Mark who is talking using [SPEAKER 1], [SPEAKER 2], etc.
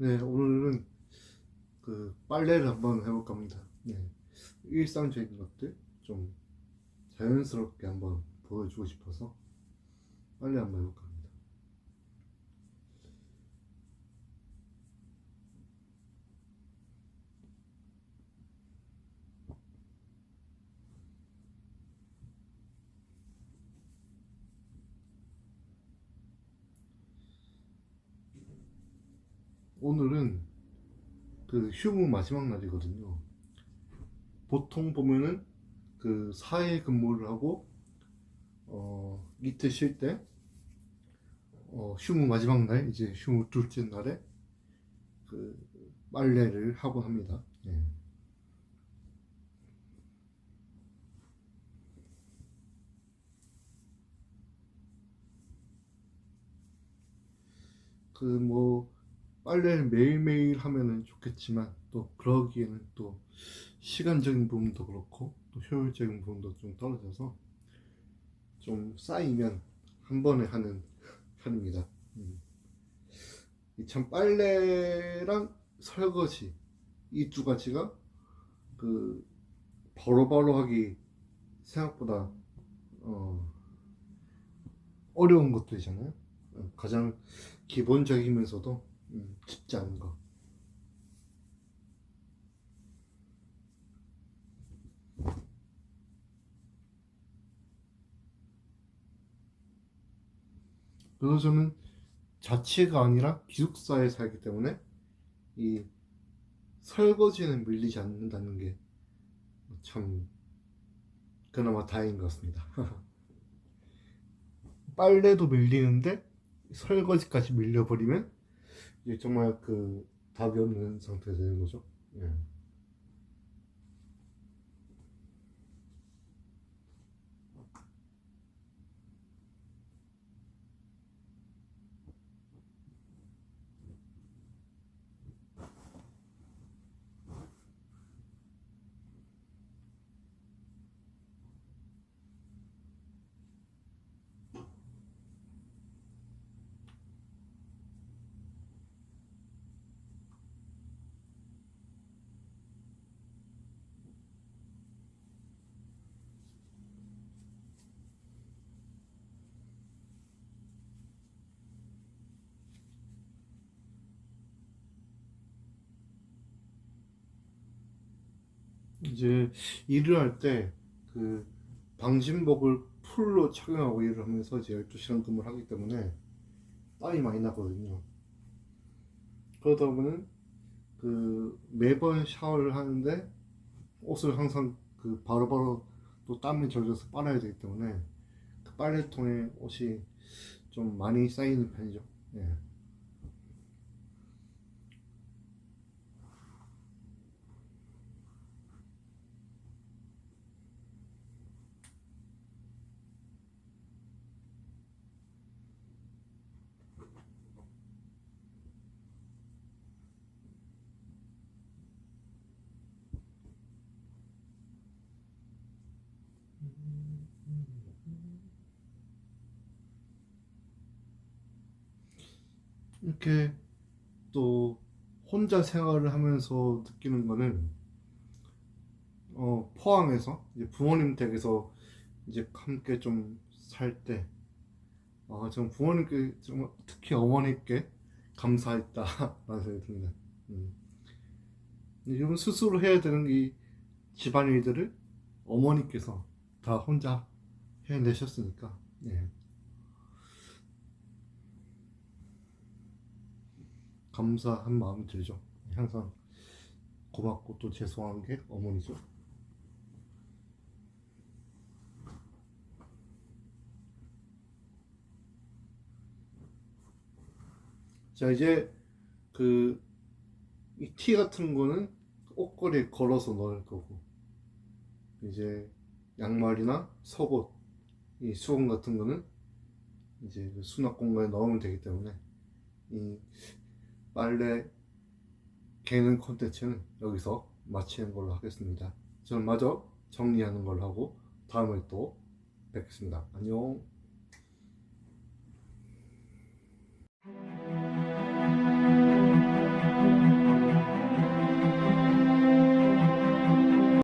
[SPEAKER 1] 네, 오늘은 그 빨래를 한번 해볼까 합니다. 네, 일상적인 것들 좀 자연스럽게 한번 보여주고 싶어서 빨래 한번 해볼까 오늘은 그 휴무 마지막 날이거든요. 보통 보면은 그 4일 근무를 하고 어 이틀 쉴 때 어, 휴무 마지막 날 이제 휴무 둘째 날에 그 빨래를 하곤 합니다. 예. 그뭐 빨래를 매일매일 하면은 좋겠지만 또 그러기에는 또 시간적인 부분도 그렇고 또 효율적인 부분도 좀 떨어져서 좀 쌓이면 한 번에 하는 편입니다. 음. 이참 빨래랑 설거지 이 두 가지가 그 바로바로 하기 생각보다 어 어려운 것들이잖아요. 어, 가장 기본적이면서도 음, 쉽지 않은 거. 그래서 저는 자취가 아니라 기숙사에 살기 때문에 이 설거지는 밀리지 않는다는 게 참 그나마 다행인 것 같습니다. 빨래도 밀리는데 설거지까지 밀려버리면 정말 그 답이 없는 상태가 되는 거죠. 예. 이제 일을 할 때 그 방진복을 풀로 착용하고 일을 하면서 이제 12시간 근무를 하기 때문에 땀이 많이 나거든요. 그러다 보면 그 매번 샤워를 하는데 옷을 항상 그 바로바로 또 땀이 젖어서 빨아야 되기 때문에 그 빨래통에 옷이 좀 많이 쌓이는 편이죠. 예. 이렇게 또 혼자 생활을 하면서 느끼는 거는 어, 포항에서 이제 부모님 댁에서 이제 함께 좀 살 때, 어, 전 부모님께 좀 특히 어머니께 감사했다라는 생각이 듭니다. 음. 이런 스스로 해야 되는 이 집안일들을 어머니께서 다 혼자 해내셨으니까, 예. 감사한 마음이 들죠. 항상 고맙고 또 죄송한 게 어머니죠. 자 이제 그 이 티 같은 거는 옷걸이에 걸어서 넣을 거고 이제 양말이나 속옷 이 수건 같은 거는 이제 그 수납 공간에 넣으면 되기 때문에 이 빨래 개는 콘텐츠는 여기서 마치는 걸로 하겠습니다. 저는 마저 정리하는 걸로 하고 다음에 또 뵙겠습니다. 안녕.